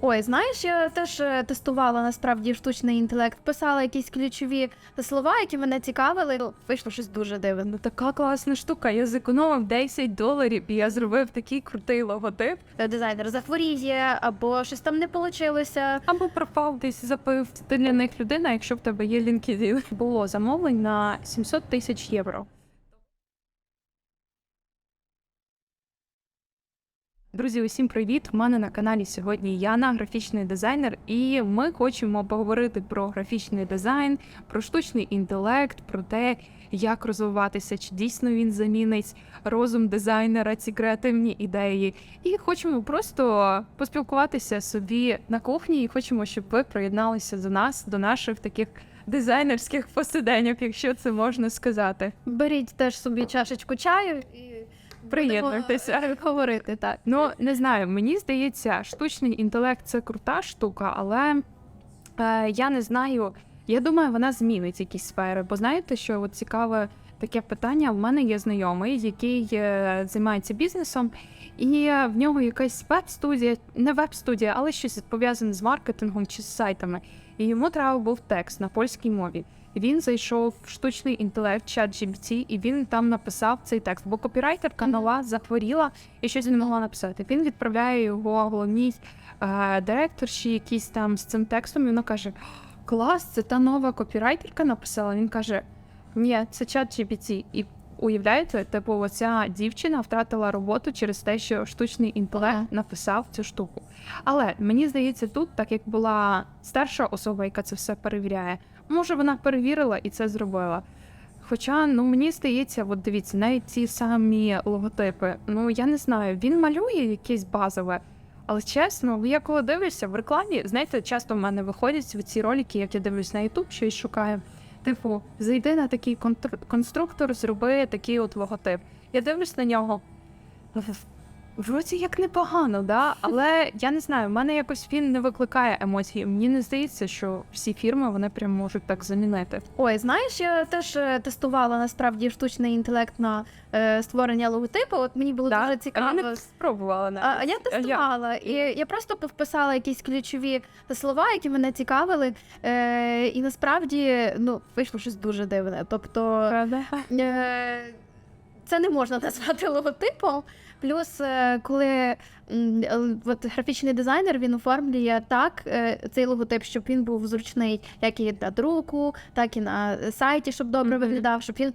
Ой, знаєш, я теж е, тестувала насправді штучний інтелект, писала якісь ключові слова, які мене цікавили. Ну, Вийшло щось дуже дивне. Ну така класна штука. Я зекономив 10 доларів, і я зробив такий крутий логотип. Е, Дизайнер захворіє, або щось там не вийшло. Або пропав десь запив. Ти для них людина, якщо в тебе є LinkedIn. Було замовлень на 700 тисяч євро. Друзі, усім привіт! У мене на каналі сьогодні Яна, графічний дизайнер, і ми хочемо поговорити про графічний дизайн, про штучний інтелект, про те, як розвиватися, чи дійсно він замінить розум дизайнера, ці креативні ідеї. І хочемо просто поспілкуватися собі на кухні, і хочемо, щоб ви приєдналися до нас, до наших таких дизайнерських посиденьок, якщо це можна сказати. Беріть теж собі чашечку чаю і Приєднуйтеся. будемо, е, говорити так. Ну не знаю, мені здається, штучний інтелект це крута штука, але е, я не знаю. Я думаю, вона змінить якісь сфери. Бо знаєте, що от цікаве таке питання. В мене є знайомий, який е, займається бізнесом, і в нього якась веб-студія, не веб-студія, але щось пов'язане з маркетингом чи з сайтами. І йому треба був текст на польській мові. Він зайшов в штучний інтелект, чат GPT, і він там написав цей текст. Бо копірайтерка нова захворіла і щось не могла написати. Він відправляє його головній е, директорші, якісь там з цим текстом. І вона каже: Клас, це та нова копірайтерка написала. Він каже: Ні, це чат GPT. І уявляєте, типу, оця дівчина втратила роботу через те, що штучний інтелект Ага. написав цю штуку. Але мені здається, тут, так як була старша особа, яка це все перевіряє, може вона перевірила і це зробила. Хоча, ну мені здається, от дивіться, навіть ці самі логотипи, ну я не знаю, він малює якесь базове. Але чесно, я коли дивлюся в рекламі, знаєте, часто в мене виходять ці ролики, як я дивлюсь на YouTube, щось шукаю. Типу, зайди на такий конструктор, зроби такий от логотип. Я дивлюсь на нього. Вроді як непогано, да? але я не знаю, в мене якось він не викликає емоцій. Мені не здається, що всі фірми вони прям можуть так замінити. Ой, знаєш, я теж е, тестувала насправді штучний інтелект на е, створення логотипу. От мені було дуже цікаво. я не спробувала навіть. А, я тестувала, і я просто вписала якісь ключові слова, які мене цікавили. Е, і насправді ну, вийшло щось дуже дивне. Тобто Правда? е, це не можна назвати логотипом. Плюс, е, коли е, от, графічний дизайнер він оформлює так е, цей логотип, щоб він був зручний як і для друку, так і на сайті, щоб добре виглядав, щоб він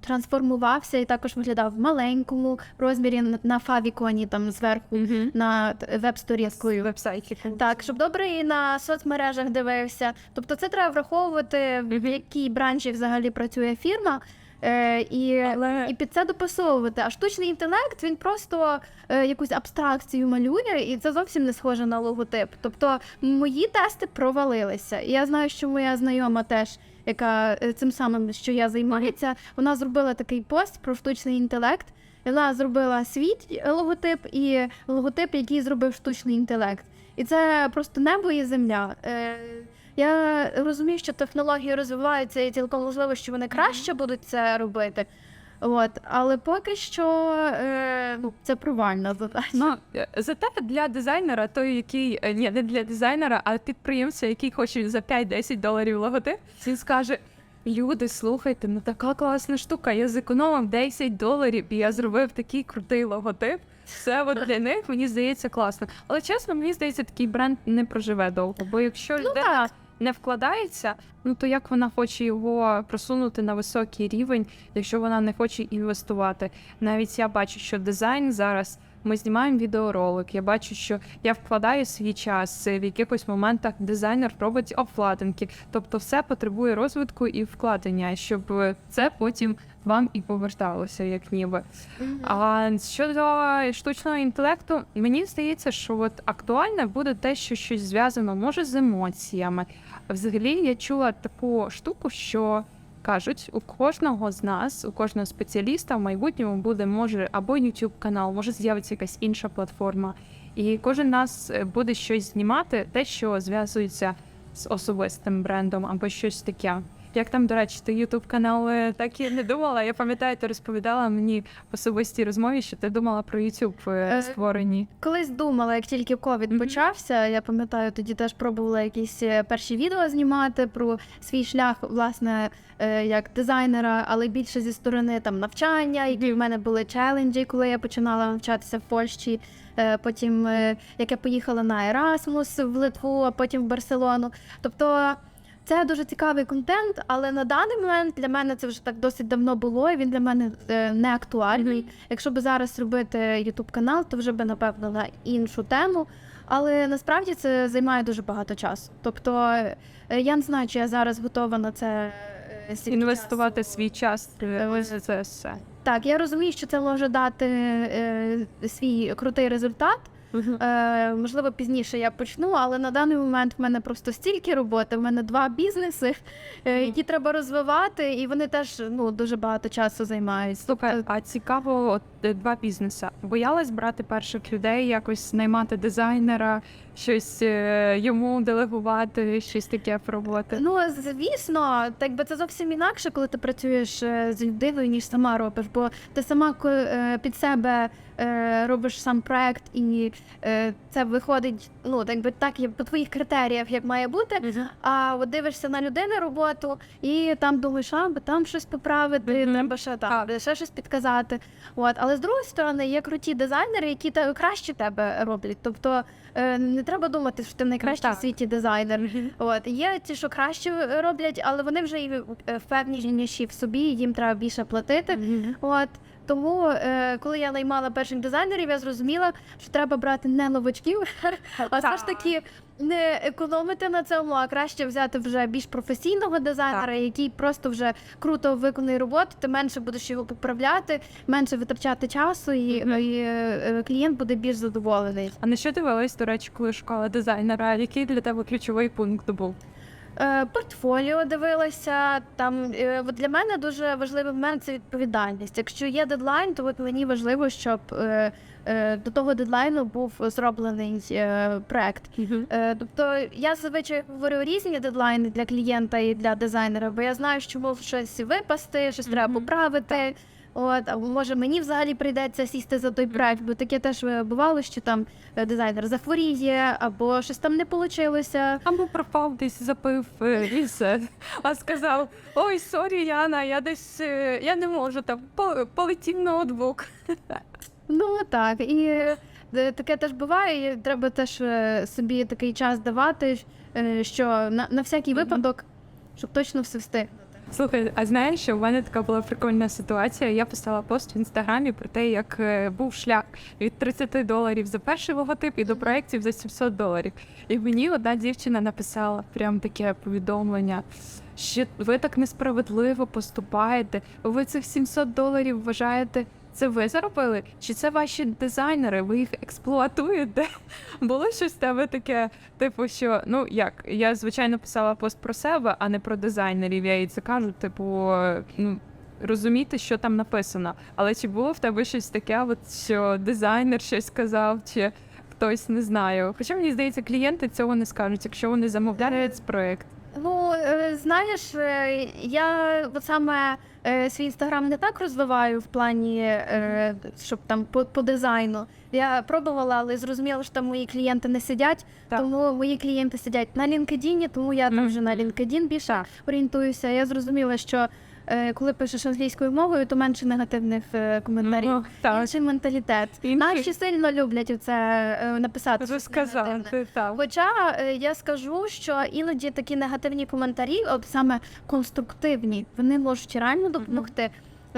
трансформувався і також виглядав в маленькому розмірі на- на фавіконі там зверху на веб-сторінкою. Вебсайті. Так, щоб добре і на соцмережах дивився. Тобто це треба враховувати, в якій бранжі взагалі працює фірма. Е, і, Але і під це дописовувати. А штучний інтелект він просто е, якусь абстракцію малює, і це зовсім не схоже на логотип. Тобто мої тести провалилися. І я знаю, що моя знайома теж, яка е, цим самим, що я займаюся, вона зробила такий пост про штучний інтелект. Вона зробила свій логотип і логотип, який зробив штучний інтелект. І це просто небо і земля. Е, я розумію, що технології розвиваються, і цілком можливо, що вони краще будуть це робити. От, але поки що е, ну, це провальна задача. Ну, е, зате для дизайнера, той, який е, ні, не для дизайнера, а підприємця, який хоче за 5-10 доларів логотип, він скаже: Люди, слухайте, ну така класна штука. Я зекономив 10 доларів, і я зробив такий крутий логотип. Все от для них мені здається класно. Але чесно, мені здається, такий бренд не проживе довго. Бо якщо Ну людина так. Не вкладається, ну то як вона хоче його просунути на високий рівень, якщо вона не хоче інвестувати? Навіть я бачу, що дизайн зараз. Ми знімаємо відеоролик. Я бачу, що я вкладаю свій час. В якихось моментах дизайнер робить обкладинки. Тобто, все потребує розвитку і вкладення, щоб е, це потім вам і поверталося, як ніби. А щодо штучного інтелекту, мені здається, що от актуальне буде те, що щось зв'язано може з емоціями. Взагалі, я чула таку штуку, що кажуть, у кожного з нас, у кожного спеціаліста в майбутньому буде може або YouTube канал, може з'явиться якась інша платформа, і кожен нас е, буде щось знімати, те, що зв'язується з особистим брендом або щось таке. Як там, до речі, ти Ютуб канал е, так і не думала. Я пам'ятаю, ти розповідала мені в особистій розмові, що ти думала про Ютуб Е, створені. Колись думала, як тільки ковід Мгм. почався. Я пам'ятаю, тоді теж пробувала якісь е, перші відео знімати про свій шлях, власне, е, як дизайнера, але більше зі сторони там навчання. Які в мене були челенджі, коли я починала навчатися в Польщі. Е, Потім е, як я поїхала на Ерасмус в Литву, а потім в Барселону. Тобто. Це дуже цікавий контент, але на даний момент для мене це вже так досить давно було, і він для мене е, не актуальний. Якщо би зараз робити youtube канал, то вже би напевно на іншу тему. Але насправді це займає дуже багато часу. Тобто е, я не знаю, чи я зараз готова на це е, Інвестувати часу. свій час це все. Так, я розумію, що це може дати е, свій крутий результат. Е, можливо, пізніше я почну, але на даний момент в мене просто стільки роботи. В мене два бізнеси, е, які треба розвивати, і вони теж ну дуже багато часу займають. Слухай, а цікаво, от е, два бізнеса. Боялась брати перших людей, якось наймати дизайнера, щось е, йому делегувати, щось таке пробувати. Ну, звісно, так би це зовсім інакше, коли ти працюєш е, з людиною, ніж сама робиш, бо ти сама е, під себе е, робиш сам проект, і е, це виходить, ну так би так, як по твоїх критеріях, як має бути. А от дивишся на людину роботу, і там думаєш, а би там щось поправити, треба ще там ще щось підказати. От, але з другої сторони є круті дизайнери, які те краще тебе роблять. Тобто е, не треба думати, що ти найкращий в світі дизайнер. От є ті, що краще роблять, але вони вже і е, впевненіші в собі, їм треба більше платити. От тому, е, коли я наймала перших дизайнерів, я зрозуміла, що треба брати не новачків, а все ж таки не економити на цьому, а краще взяти вже більш професійного дизайнера, який просто вже круто виконує роботу. Ти менше будеш його поправляти, менше витрачати часу, і, і е, клієнт буде більш задоволений. А на що дивилась, до речі, коли шукала дизайнера? Який для тебе ключовий пункт був? Е, Портфоліо дивилася. Там е, от для мене дуже важливий момент це відповідальність. Якщо є дедлайн, то от мені важливо, щоб е, до того дедлайну був зроблений проект. Тобто я зазвичай говорю різні дедлайни для клієнта і для дизайнера, бо я знаю, що може щось випасти, щось треба Мгм. поправити. От, а може мені взагалі прийдеться сісти за той проект, бо таке теж е, бувало, що там е, дизайнер захворіє, або щось там не вийшло. Або пропав десь запив е, і все. А сказав: Ой, сорі, Яна, я десь я не можу там по- полетів ноутбук. Ну так, і таке теж буває. і Треба теж собі такий час давати, що на, на всякий випадок, щоб точно все встигнути. Слухай, а знаєш, що в мене така була прикольна ситуація. Я писала пост в інстаграмі про те, як е, був шлях від 30 доларів за перший логотип і до проєктів за 700 доларів. І мені одна дівчина написала прям таке повідомлення. Що ви так несправедливо поступаєте? Ви цих 700 доларів вважаєте, це ви заробили? Чи це ваші дизайнери? Ви їх експлуатуєте? Було щось в тебе таке, типу, що ну як я звичайно писала пост про себе, а не про дизайнерів. Я їй це кажу, типу, е, ну. Розуміти, що там написано, але чи було в тебе щось таке, от що дизайнер щось сказав, чи хтось не знаю. Хоча мені здається, клієнти цього не скажуть, якщо вони замовляють проект. Ну, е, знаєш, е, я от саме е, свій інстаграм не так розвиваю в плані, е, щоб там по, по дизайну. Я пробувала, але зрозуміла, що там мої клієнти не сидять, Так. тому мої клієнти сидять на LinkedIn, тому я там вже на LinkedIn більше орієнтуюся. Я зрозуміла, що коли пишеш англійською мовою, то менше негативних е, коментарів. Ну, так, Інший менталітет. Інший. Наші сильно люблять це е, написати. розказати так. Хоча е, я скажу, що іноді такі негативні коментарі, от саме конструктивні, вони можуть реально допомогти.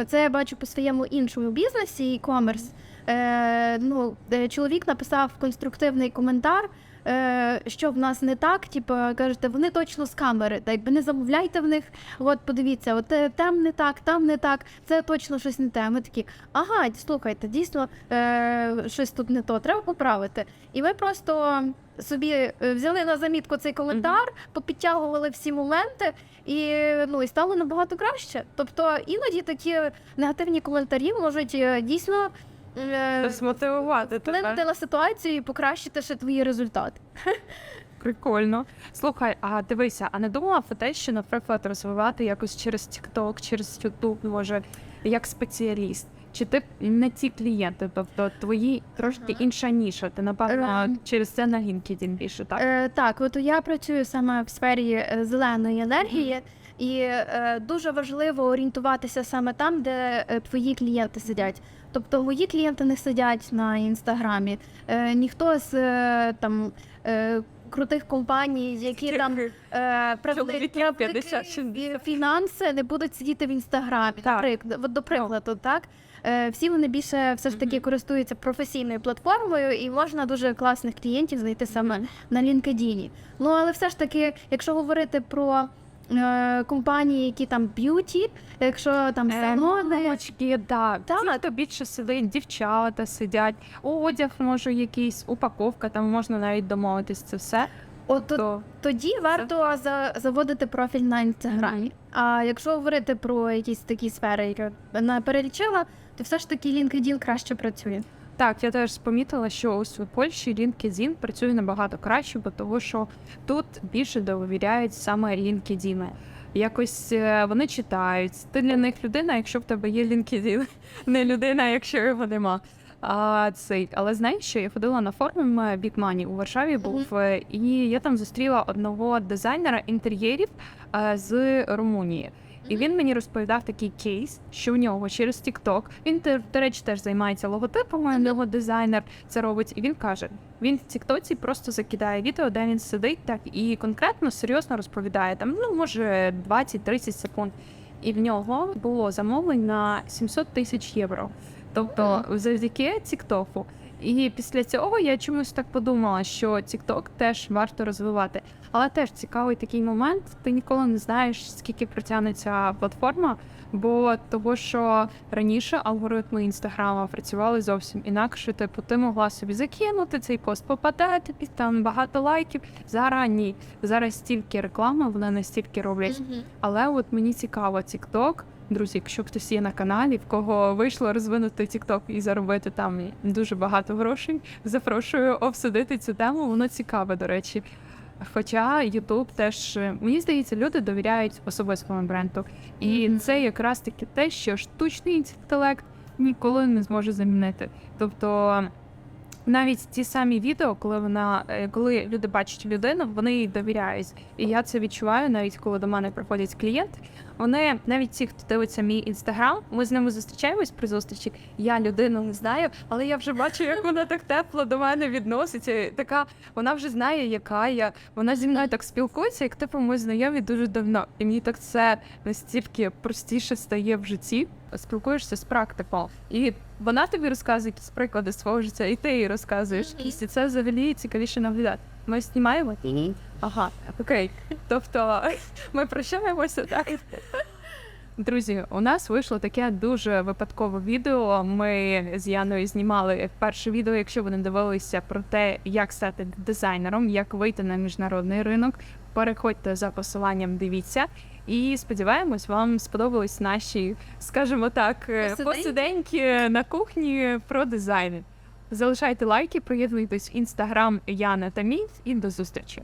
Це я бачу по своєму іншому бізнесі, e-commerce. Е, ну, е, чоловік написав конструктивний коментар. Е, що в нас не так, типу, кажете, вони точно з камери, та якби не замовляйте в них. От подивіться, от е, там не так, там не так, це точно щось не те. Ми такі, ага, слухайте, дійсно е, щось тут не то, треба поправити. І ми просто собі е, взяли на замітку цей коментар, попідтягували всі моменти, і ну і стало набагато краще. Тобто іноді такі негативні коментарі можуть е, дійсно е, Змотивувати вплинути на ситуацію і покращити ще твої результати. Прикольно. Слухай, а дивися, а не думала про те, що, наприклад, розвивати якось через TikTok, через YouTube, може, як спеціаліст? Чи ти не ті клієнти, тобто твої трошки інша ніша? Ти напевно Е, через це на LinkedIn більше, так? Е, так, от я працюю саме в сфері е, зеленої енергії, і е, дуже важливо орієнтуватися саме там, де е, твої клієнти сидять. Тобто мої клієнти не сидять на інстаграмі. Е, ніхто з е, там е, крутих компаній, які там е, правники 50-60. фінанси не будуть сидіти в інстаграмі. Так. Наприклад, от, до прикладу, так. Е, Всі вони більше все ж таки користуються професійною платформою, і можна дуже класних клієнтів знайти саме на LinkedIn. Ну але все ж таки, якщо говорити про е, компанії, які там б'юті, якщо там салони, Мамочки. Так. Ті, хто більше сидить, дівчата сидять, одяг може якийсь, упаковка, там можна навіть домовитись це все. от то- То тоді варто за, заводити профіль на інстаграмі. А якщо говорити про якісь такі сфери, які я перелічила, то все ж таки LinkedIn краще працює. Так, я теж помітила, що ось у Польщі LinkedIn працює набагато краще, бо того, що тут більше довіряють саме LinkedIn. Якось е, вони читають. Ти для них людина, якщо в тебе є LinkedIn, не людина, якщо його нема. А, цей, але знаєш, що я ходила на форум е, Big Money у Варшаві був, е, і я там зустріла одного дизайнера інтер'єрів е, з Румунії. І він мені розповідав такий кейс, що в нього через TikTok, він до речі теж займається логотипами, в нього дизайнер це робить. І він каже: він в Тіктоці просто закидає відео, де він сидить так і конкретно серйозно розповідає там, ну може 20-30 секунд. І в нього було замовлень на 700 тисяч євро. Тобто, завдяки Тіктоку. І після цього я чомусь так подумала, що TikTok теж варто розвивати. Але теж цікавий такий момент. Ти ніколи не знаєш, скільки протягне ця платформа, бо того, що раніше алгоритми інстаграма працювали зовсім інакше. Типу, ти могла собі закинути цей пост, попаде тобі там багато лайків. Зараз ні. Зараз стільки реклами, вони настільки роблять. Але от мені цікаво, TikTok. Друзі, якщо хтось є на каналі, в кого вийшло розвинути TikTok і заробити там дуже багато грошей, запрошую обсудити цю тему. Воно цікаве, до речі. Хоча YouTube теж мені здається, люди довіряють особистому бренду, і це якраз таки те, що штучний інтелект ніколи не зможе замінити. Тобто навіть ті самі відео, коли вона е, коли люди бачать людину, вони їй довіряють. І я це відчуваю, навіть коли до мене приходять клієнти. Вони навіть ті, хто дивиться мій інстаграм, ми з ними зустрічаємось при зустрічі. Я людину не знаю, але я вже бачу, як вона так тепло до мене відноситься. Така вона вже знає, яка я. Вона зі мною так спілкується, як типу ми знайомі дуже давно. І мені так це настільки простіше стає в житті. Спілкуєшся з практиком, і вона тобі розказує якісь приклади свого життя, і ти їй розказуєш. І це взагалі цікавіше наглядати. Ми знімаємо. Ага, окей. Тобто ми прощаємося, так? Друзі, у нас вийшло таке дуже випадкове відео. Ми з Яною знімали перше відео, якщо ви не дивилися про те, як стати дизайнером, як вийти на міжнародний ринок. Переходьте за посиланням, дивіться. І сподіваємось, вам сподобались наші, скажімо так, е, Посиденьки. на кухні про дизайн. Залишайте лайки, приєднуйтесь в інстаграм Яна та мій і до зустрічі.